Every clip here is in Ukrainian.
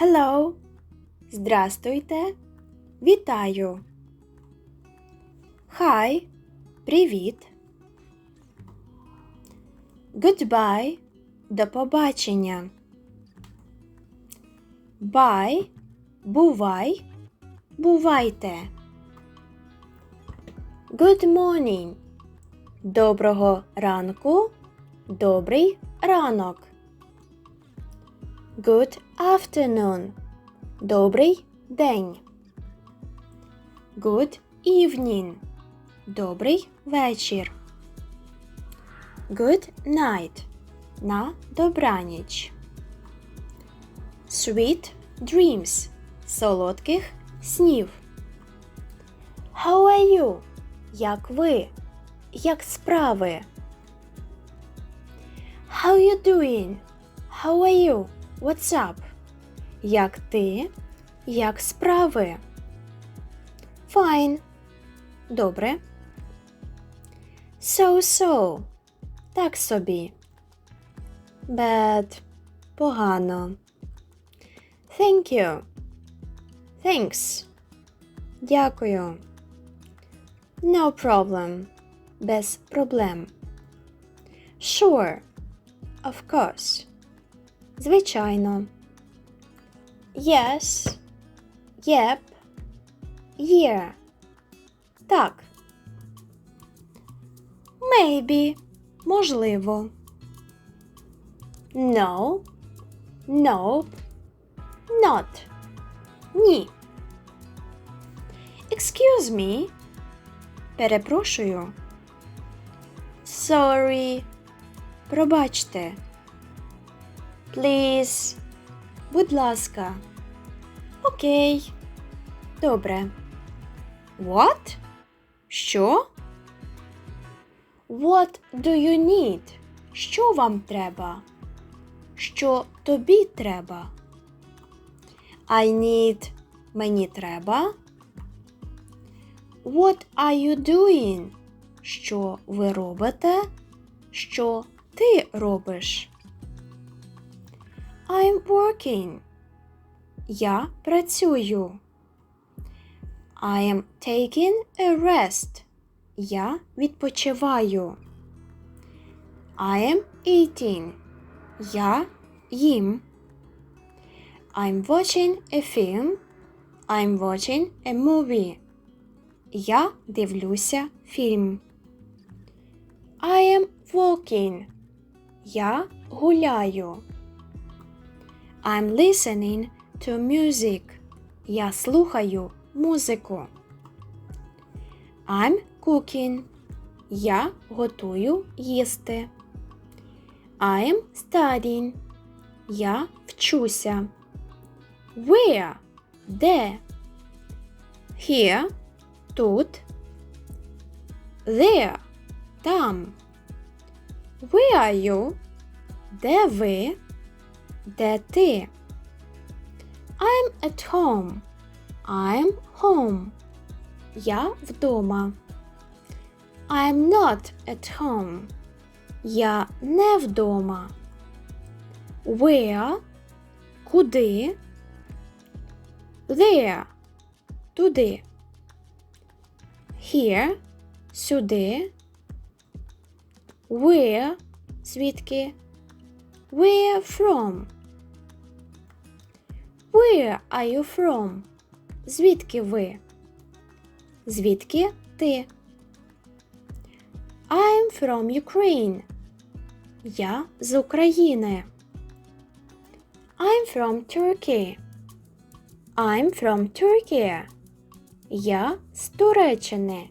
Hello. Здрастуйте. Вітаю. Hi. Привіт. Goodbye. До побачення. Bye. Бувай. Бувайте. Good morning. Доброго ранку. Добрий ранок. Good afternoon. Добрий день. Good evening. Добрий вечір. Good night. На добраніч. Sweet dreams. Солодких снів. How are you? Як ви? Як справи? How you doing? How are you? What's up? Як ти? Як справи? Fine. Добре. So-so. Так собі. Bad. Погано. Thank you. Thanks. Дякую. No problem. Без проблем. Sure. Of course. Звичайно. Yes. Yep. Yeah. Так. Maybe. Можливо. No. Nope. Not. Ні. Excuse me. Перепрошую. Sorry. Пробачте. Please. Будь ласка. Окей. Добре. What? Що? What do you need? Що вам треба? Що тобі треба? I need. Мені треба. What are you doing? Що ви робите? Що ти робиш? I'm working. Я працюю. I am taking a rest. Я відпочиваю. I am eating. Я їм. I'm watching a film. I'm watching a movie. Я дивлюся фільм. I am walking. Я гуляю. I'm listening to music. Я слухаю музику. I'm cooking. Я готую їсти. I'm studying. Я вчуся. Where? Де? Here. Тут. There. Там. Where are you? Де ви? Де ти? I'm at home. I'm home. Я вдома. I'm not at home. Я не вдома. Where? Куди? There. Туди. Here. Сюди. Where? Звідки? Where from? Where are you from? Звідки ви? Звідки ти? I'm from Ukraine. Я з України. I'm from Turkey. I'm from Turkey. Я з Туреччини.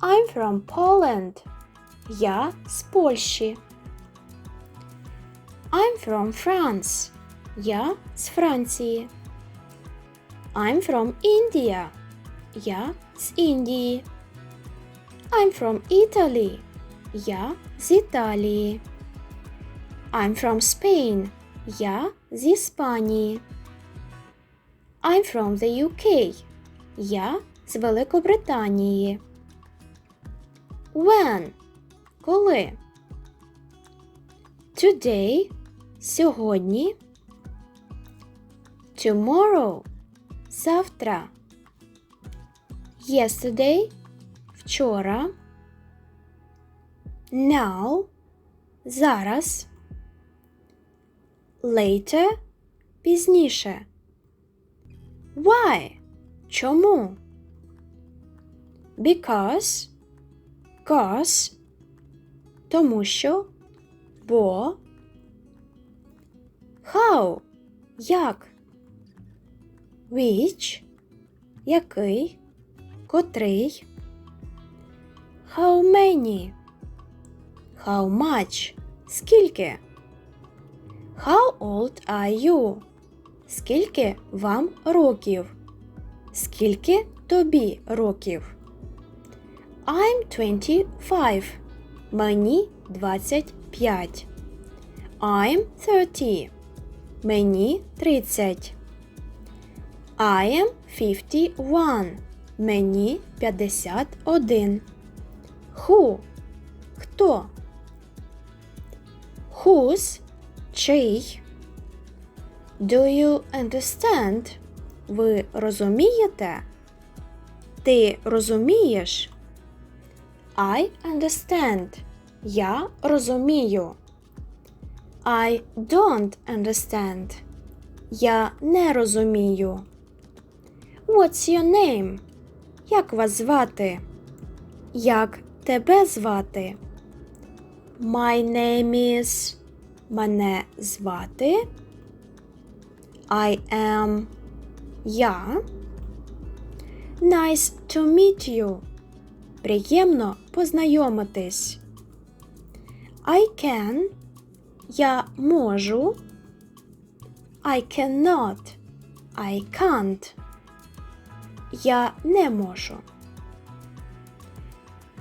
I'm from Poland. Я з Польщі. I'm from France. Я з Франції. I'm from India. Я з Індії. I'm from Italy. Я з Італії. I'm from Spain. Я з Іспанії. I'm from the UK. Я з Великобританії. When? Коли? Today. Сьогодні. Tomorrow завтра. Yesterday вчора. Now зараз. Later пізніше. Why? Чому? Because cause тому що бо How? Як? Which? Який? Котрий? How many? How much? Скільки? How old are you? Скільки вам років? Скільки тобі років? I'm 25. Мені 25. I'm 30. Мені 30. I am 51. Мені 51. Who? Хто? Whose? Чий? Do you understand? Ви розумієте? Ти розумієш? I understand. Я розумію. I don't understand. Я не розумію. What's your name? Як вас звати? Як тебе звати? My name is. Мене звати. I am. Я. Nice to meet you. Приємно познайомитись. I can. Я можу. I cannot. I can't. Я не можу.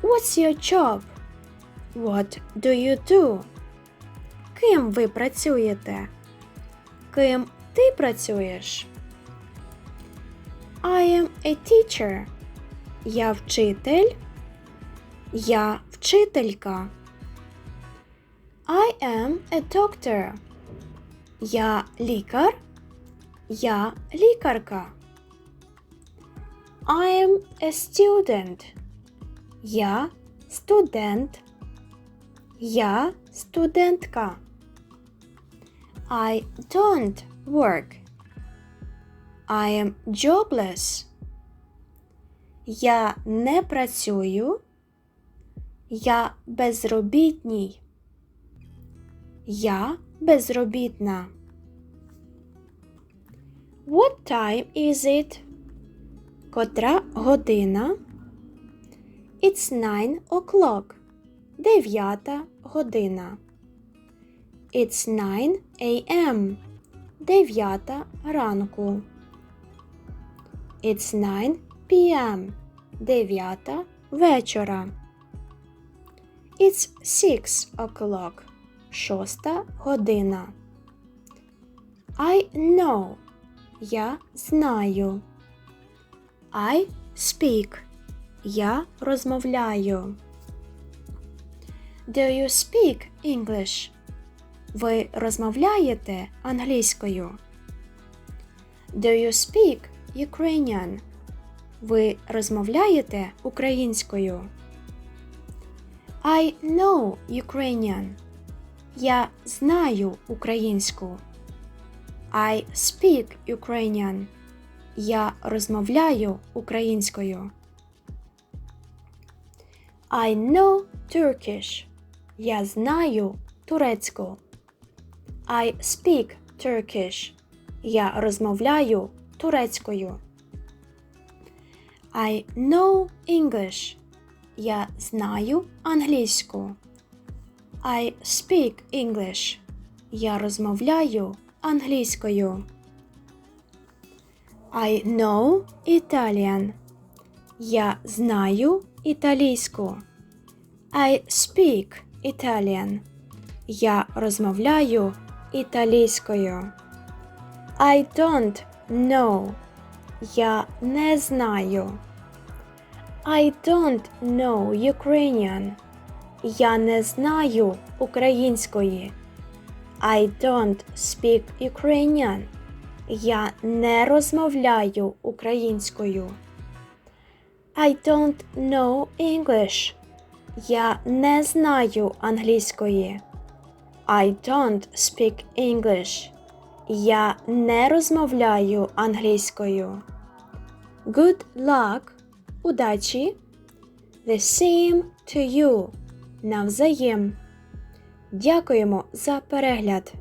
What's your job? What do you do? Ким ви працюєте? Ким ти працюєш? I am a teacher. Я вчитель. Я вчителька. I am a doctor. Я лікар. Я лікарка. I am a student. Я студент. Я студентка. I don't work. I am jobless. Я не працюю. Я безробітній. Я безробітна. What time is it? Котра година? It's nine o'clock. Дев'ята година. It's nine a.m. Дев'ята ранку. It's nine p.m. Дев'ята вечора. It's six o'clock. Шоста година. I know. Я знаю. I speak. Я розмовляю. Do you speak English? Ви розмовляєте англійською? Do you speak Ukrainian? Ви розмовляєте українською? I know Ukrainian. Я знаю українську. I speak Ukrainian. Я розмовляю українською. I know Turkish. Я знаю турецьку. I speak Turkish. Я розмовляю турецькою. I know English. Я знаю англійську. I speak English. Я розмовляю англійською. I know Italian. Я знаю італійську. I speak Italian. Я розмовляю італійською. I don't know. Я не знаю. I don't know Ukrainian. Я не знаю української. I don't speak Ukrainian. Я не розмовляю українською. I don't know English. Я не знаю англійської. I don't speak English. Я не розмовляю англійською. Good luck. Удачі. The same to you. Навзаєм. Дякуємо за перегляд.